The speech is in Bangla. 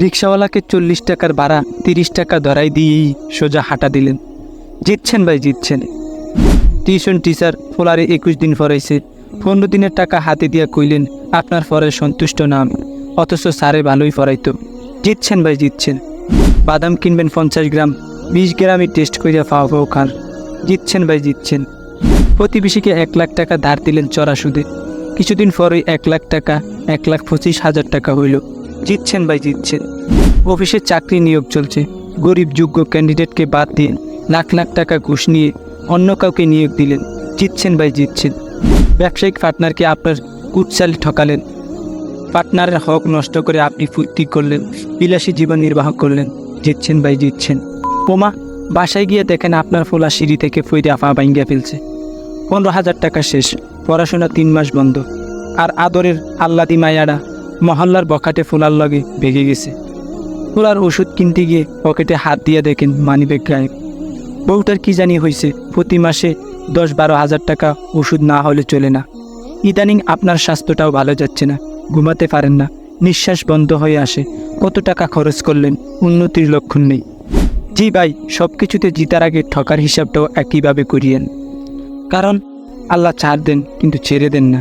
রিক্সাওয়ালাকে চল্লিশ টাকার ভাড়া, তিরিশ টাকা ধরাই দিয়েই সোজা হাঁটা দিলেন। জিতছেন ভাই, জিতছেন। টিউশন টিচার ফোলারে একুশ দিন ফরাইছে পনেরো দিনের টাকা হাতে দিয়া কইলেন, আপনার ফরে সন্তুষ্ট না আমি। অথচ সারে ভালোই ফরাইতো জিতছেন ভাই, জিতছেন। বাদাম কিনবেন পঞ্চাশ গ্রাম, বিশ গ্রামই টেস্ট করিয়া ফাও ফাও খান। জিতছেন ভাই, জিতছেন। প্রতিবেশীকে এক লাখ টাকা ধার দিলেন চড়া সুদে। কিছুদিন পরই এক লাখ টাকা, এক লাখ পঁচিশ হাজার টাকা হইল। জিতছেন ভাই জিতছেন। অফিসে চাকরি নিয়োগ চলছে। গরিব যোগ্য ক্যান্ডিডেটকে বাদ দিয়ে লাখ লাখ টাকা ঘুষ নিয়ে অন্য কাউকে নিয়োগ দিলেন, জিতছেন ভাই জিতছেন। ব্যবসায়িক পার্টনারকে আপনার কুৎসালি ঠকালেন। পার্টনারের হক নষ্ট করে আপনি ফুর্তি করলেন, বিলাসী জীবন নির্বাহ করলেন, জিতছেন ভাই জিতছেন। পোমা বাসায় গিয়ে দেখেন আপনার ফোলা সিঁড়ি থেকে ফইরে আফা বাইঙ্গা ফেলছে। পনেরো হাজার টাকা শেষ, পড়াশোনা তিন মাস বন্ধ। আর আদরের আল্লাদি মায়ারা মহল্লার বখাটে ফুলার লগে ভেগে গেছে। ফুলার ওষুধ কিনতে গিয়ে পকেটে হাত দিয়ে দেখেন মানিব্যাগ গায়েব। বউটার কি জানি হয়েছে প্রতি মাসে দশ বারো হাজার টাকা ওষুধ না হলে চলে না। ইদানিং আপনার স্বাস্থ্যটাও ভালো যাচ্ছে না, ঘুমাতে পারেন না, নিঃশ্বাস বন্ধ হয়ে আসে, কত টাকা খরচ করলেন, উন্নতির লক্ষণ নেই। জি ভাই সব কিছুতে জিতার আগে ঠকার হিসাবটাও একইভাবে করিয়েন। কারণ আল্লাহ ছাড় দেন, কিন্তু ছেড়ে দেন না।